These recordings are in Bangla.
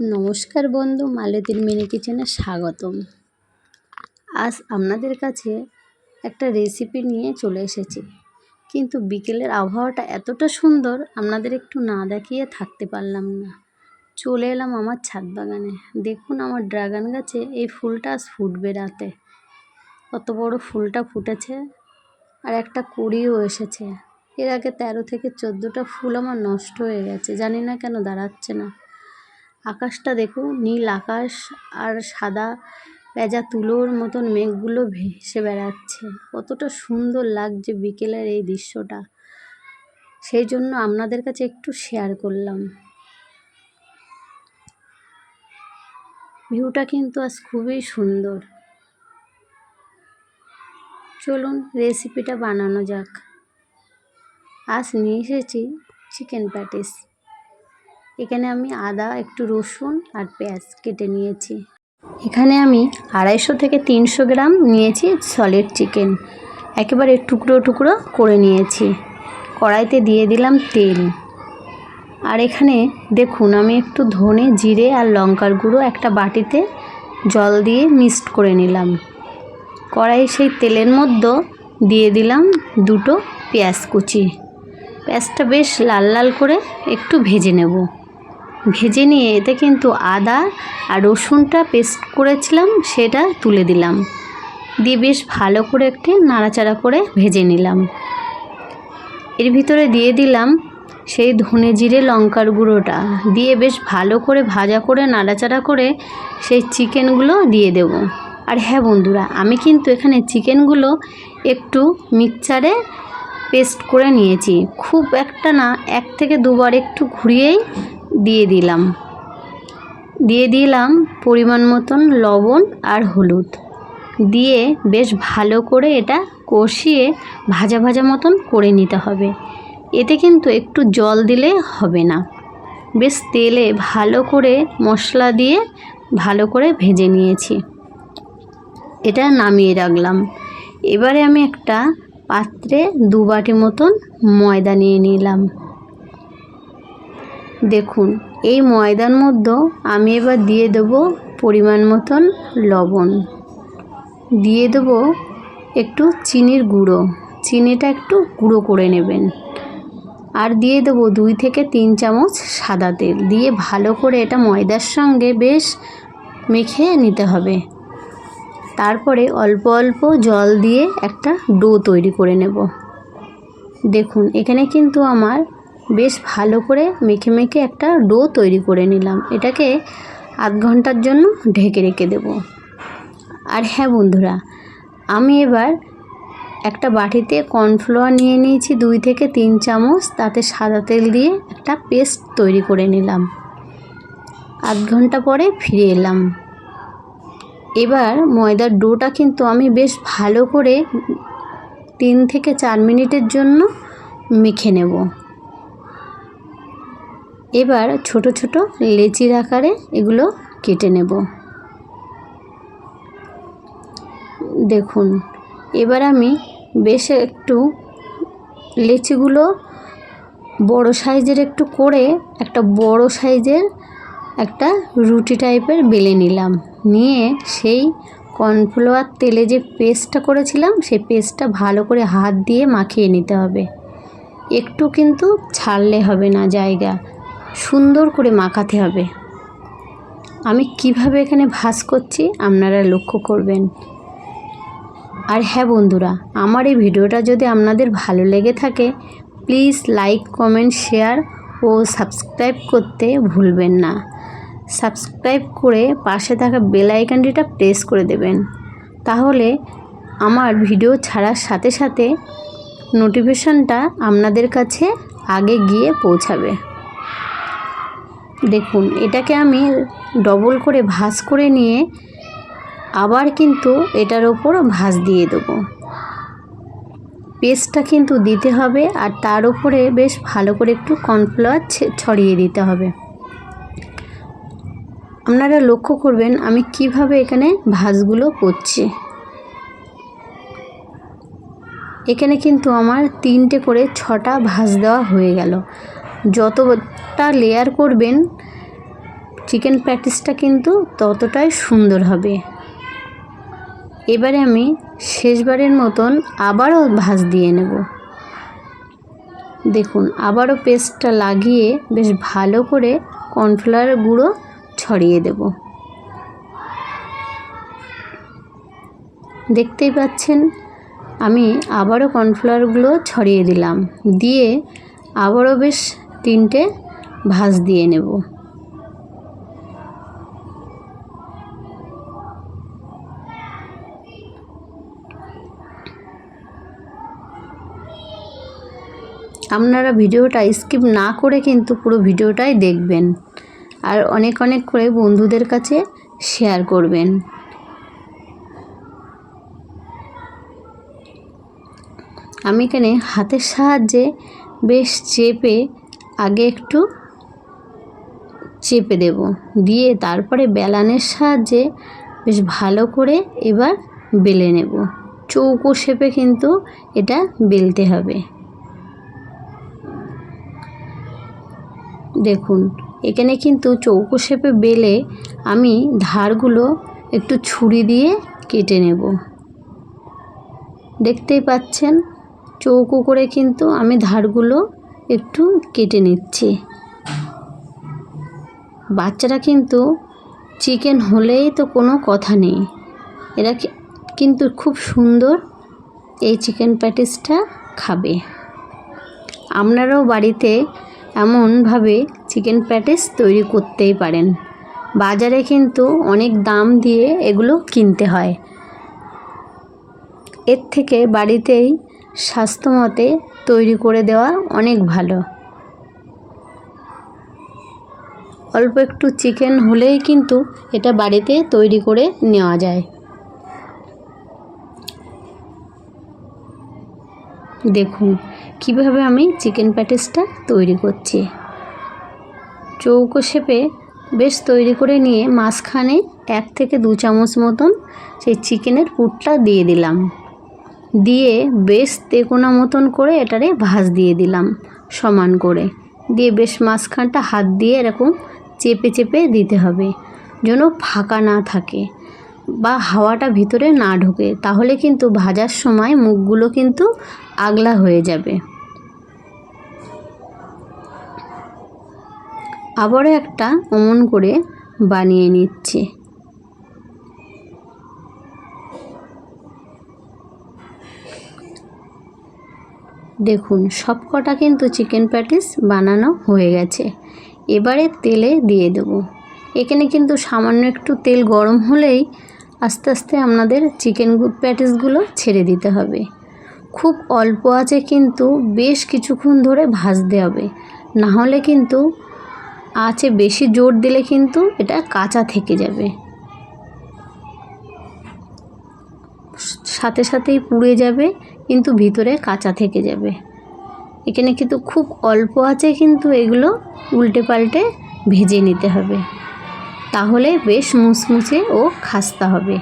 নমস্কার বন্ধু, মালতীর মিনি কিচেনে স্বাগতম। আজ আপনাদের কাছে একটা রেসিপি নিয়ে চলে এসেছি। কিন্তু বিকেলের আবহাওয়াটা এতটা সুন্দর, আপনাদের একটু না দেখিয়ে থাকতে পারলাম না। চলে এলাম আমার ছাদ বাগানে। দেখুন আমার ড্রাগন গাছে এই ফুলটা আজ ফুটবে রাতে। কত বড় ফুলটা ফুটেছে আর একটা কুড়িও এসেছে। এর আগে তেরো থেকে চোদ্দোটা ফুল আমার নষ্ট হয়ে গেছে। জানি না কেন দাঁড়াচ্ছে না। আকাশটা দেখুন নীল আকাশ আর সাদা পেঁজা তুলোর মতন মেঘগুলো ভেসে বেড়াচ্ছে। কতটা সুন্দর লাগছে বিকেলের এই দৃশ্যটা। সেই জন্য আপনাদের কাছে একটু শেয়ার করলাম। ভিউটা কিন্তু আজ খুবই সুন্দর। চলুন রেসিপিটা বানানো যাক। আজ নিয়ে এসেছি চিকেন প্যাটিস এখানে আমি আদা, একটু রসুন আর পেঁয়াজ কেটে নিয়েছি। এখানে আমি আড়াইশো থেকে তিনশো গ্রাম নিয়েছি সলিড চিকেন। একেবারে টুকরো টুকরো করে নিয়েছি। কড়াইতে দিয়ে দিলাম তেল। আর এখানে দেখুন, আমি একটু ধনে, জিরে আর লঙ্কার গুঁড়ো একটা বাটিতে জল দিয়ে মিক্সড করে নিলাম। কড়াই সেই তেলের মধ্যে দিয়ে দিলাম দুটো পেঁয়াজ কুচি। পেঁয়াজটা বেশ লাল লাল করে একটু ভেজে নেব। ভেজে নিয়ে এতে কিন্তু আদা আর রসুনটা পেস্ট করেছিলাম, সেটা তুলে দিলাম। দিয়ে বেশ ভালো করে একটি নাড়াচাড়া করে ভেজে নিলাম। এর ভিতরে দিয়ে দিলাম সেই ধনে জিরে লঙ্কার গুঁড়োটা। দিয়ে বেশ ভালো করে ভাজা করে নাড়াচাড়া করে সেই চিকেনগুলো দিয়ে দেব। আর হ্যাঁ বন্ধুরা, আমি কিন্তু এখানে চিকেনগুলো একটু মিক্সচারে পেস্ট করে নিয়েছি। খুব একটা না, এক থেকে দুবার একটু ঘুরিয়েই দিয়ে দিলাম। দিয়ে দিলাম পরিমাণ মতন লবণ আর হলুদ। দিয়ে বেশ ভালো করে এটা কষিয়ে ভাজা ভাজা মতন করে নিতে হবে। এতে কিন্তু একটু জল দিলে হবে না। বেশ তেলে ভালো করে মশলা দিয়ে ভালো করে ভেজে নিয়েছি। এটা নামিয়ে রাখলাম। এবারে আমি একটা পাত্রে দু বাটি মতন ময়দা নিয়ে নিলাম। দেখুন, এই ময়দার মধ্যে আমি এবার দিয়ে দেবো পরিমাণ মতন লবণ। দিয়ে দেবো একটু চিনির গুঁড়ো। চিনিটা একটু গুঁড়ো করে নেবেন। আর দিয়ে দেবো দুই থেকে তিন চামচ সাদা তেল। দিয়ে ভালো করে এটা ময়দার সঙ্গে বেশ মেখে নিতে হবে। তারপরে অল্প অল্প জল দিয়ে একটা ডো তৈরি করে নেব। দেখুন, এখানে কিন্তু আমার বেশ ভালো করে মেখে মেখে একটা ডো তৈরি করে নিলাম। এটাকে আধ ঘণ্টার জন্য ঢেকে রেখে দেব। আর হ্যাঁ বন্ধুরা, আমি এবার একটা বাটিতে কর্নফ্লাওয়ার নিয়ে নিয়েছি দুই থেকে তিন চামচ। তাতে সাদা তেল দিয়ে একটা পেস্ট তৈরি করে নিলাম। আধ ঘণ্টা পরে ফিরে এলাম। এবার ময়দার ডোটা কিন্তু আমি বেশ ভালো করে তিন থেকে চার মিনিটের জন্য মেখে নেব। এবার ছোট ছোট লেচির আকারে এগুলো কেটে নেব। দেখুন, এবার আমি বেশ একটু লেচিগুলো বড় সাইজের একটু করে একটা বড় সাইজের একটা রুটি টাইপের বেলে নিলাম। নিয়ে সেই কর্নফ্লাওয়ার তেলে যে পেস্টটা করেছিলাম, সেই পেস্টটা ভালো করে হাত দিয়ে মাখিয়ে নিতে হবে। একটু কিন্তু ছাড়লে হবে না জায়গা। সুন্দর করে মাখাতে হবে। আমি কীভাবে এখানে ভাস করছি আপনারা লক্ষ্য করবেন। আর হ্যাঁ বন্ধুরা, আমার এই ভিডিওটা যদি আপনাদের ভালো লেগে থাকে, প্লিজ লাইক, কমেন্ট, শেয়ার ও সাবস্ক্রাইব করতে ভুলবেন না। সাবস্ক্রাইব করে পাশে থাকা বেল আইকনটিটা প্রেস করে দেবেন। তাহলে আমার ভিডিও ছাড়ার সাথে সাথে নোটিফিকেশানটা আপনাদের কাছে আগে গিয়ে পৌঁছাবে। দেখুন, এটাকে আমি ডবল করে ভাজ করে নিয়ে আবার কিন্তু এটার ওপর ভাজ দিয়ে দেবো। পেস্টটা কিন্তু দিতে হবে আর তার উপরে বেশ ভালো করে একটু কর্নফ্লাওয়ার ছড়িয়ে দিতে হবে। আপনারা লক্ষ্য করবেন, আমি কীভাবে এখানে ভাজগুলো করছি। এখানে কিন্তু আমার তিনটে করে ছটা ভাজ দেওয়া হয়ে গেল। যতটা লেয়ার করবেন চিকেন প্যাটিসটা কিন্তু ততটাই সুন্দর হবে। এবারে আমি শেষবারের মতন আবারও ভাজ দিয়ে নেব। দেখুন, আবারও পেস্টটা লাগিয়ে বেশ ভালো করে কর্নফ্লাওয়ার গুঁড়ো ছড়িয়ে দেব। দেখতেই পাচ্ছেন, আমি আবারও কর্নফ্লাওয়ারগুলো ছড়িয়ে দিলাম। দিয়ে আবারও বেশ তিনটে ভাজ দিয়ে নেব। আপনারা ভিডিওটা স্কিপ না করে কিন্তু পুরো ভিডিওটাই দেখবেন আর অনেক অনেক করে বন্ধুদের কাছে শেয়ার করবেন। আমি এখানে হাতের সাহায্যে বেশ চেপে আগে একটু চেপে দেব। দিয়ে তারপরে বেলানের সাহায্যে বেশ ভালো করে এবার বেলে নেব। চৌকো শেপে কিন্তু এটা বেলতে হবে। দেখুন, এখানে কিন্তু চৌকো শেপে বেলে আমি ধারগুলো একটু ছুরি দিয়ে কেটে নেব। দেখতেই পাচ্ছেন? চৌকো করে কিন্তু আমি ধারগুলো একটু কেটে নিচ্ছি। বাচ্চারা কিন্তু চিকেন হলেই তো কোনো কথা নেই। এরা কিন্তু খুব সুন্দর এই চিকেন প্যাটিসটা খাবে। আপনারাও বাড়িতে এমনভাবে চিকেন প্যাটিস তৈরি করতেই পারেন। বাজারে কিন্তু অনেক দাম দিয়ে এগুলো কিনতে হয়। এর থেকে বাড়িতেই স্বাস্থ্যমতে তৈরি করে দেওয়া অনেক ভালো। অল্প একটু চিকেন হলেই কিন্তু এটা বাড়িতে তৈরি করে নেওয়া যায়। দেখুন, কীভাবে আমি চিকেন প্যাটিসটা তৈরি করছি। চৌকো শেপে বেশ তৈরি করে নিয়ে মাঝখানে এক থেকে দু চামচ মতন সেই চিকেনের পুরটা দিয়ে দিলাম। দিয়ে বেশ তেকোনা মতন করে এটারে ভাজ দিয়ে দিলাম সমান করে। দিয়ে বেশ মাঝখানটা হাত দিয়ে এরকম চেপে চেপে দিতে হবে যেন ফাঁকা না থাকে বা হাওয়াটা ভিতরে না ঢোকে। তাহলে কিন্তু ভাজার সময় মুখগুলো কিন্তু আগলা হয়ে যাবে। আবারও একটা অমন করে বানিয়ে নিচ্ছি। দেখুন সব কটা কিন্তু চিকেন প্যাটিস বানানো হয়ে গেছে। এবারে তেলে দিয়ে দেবো। এখানে কিন্তু সামান্য একটু তেল গরম হলেই আস্তে আস্তে আপনাদের চিকেন প্যাটিসগুলো ছেড়ে দিতে হবে। খুব অল্প আছে কিন্তু বেশ কিছুক্ষণ ধরে ভাজতে হবে। না হলে কিন্তু আছে বেশি জোর দিলে কিন্তু এটা কাঁচা থেকে যাবে। সাথে সাথেই পুড়ে যাবে। কিন্তু ভিতরে কাঁচা থেকে যাবে। এখানে কিন্তু খুব অল্প আছে, কিন্তু এগুলো উল্টে পাল্টে ভেজে নিতে হবে। তাহলে বেশ মুচমুচে ও খাস্তা হবে।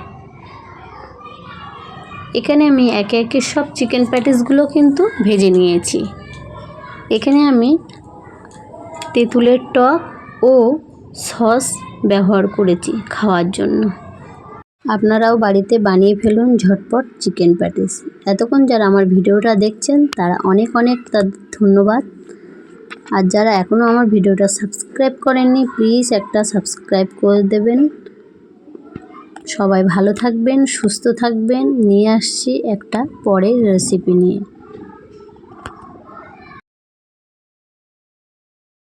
এখানে আমি একে একে সব চিকেন প্যাটিসগুলো কিন্তু ভেজে নিয়েছি। এখানে আমি তেঁতুলের টক ও সস ব্যবহার করেছি খাওয়ার জন্য। আপনারাও বাড়িতে বানিয়ে ফেলুন ঝটপট চিকেন প্যাটিস। এতক্ষণ যারা আমার ভিডিওটা দেখছেন, তারা অনেক অনেক তাদের ধন্যবাদ। আর যারা এখনও আমার ভিডিওটা সাবস্ক্রাইব করেননি, প্লিজ একটা সাবস্ক্রাইব করে দেবেন। সবাই ভালো থাকবেন, সুস্থ থাকবেন। নিয়ে আসছি একটা পরের রেসিপি নিয়ে।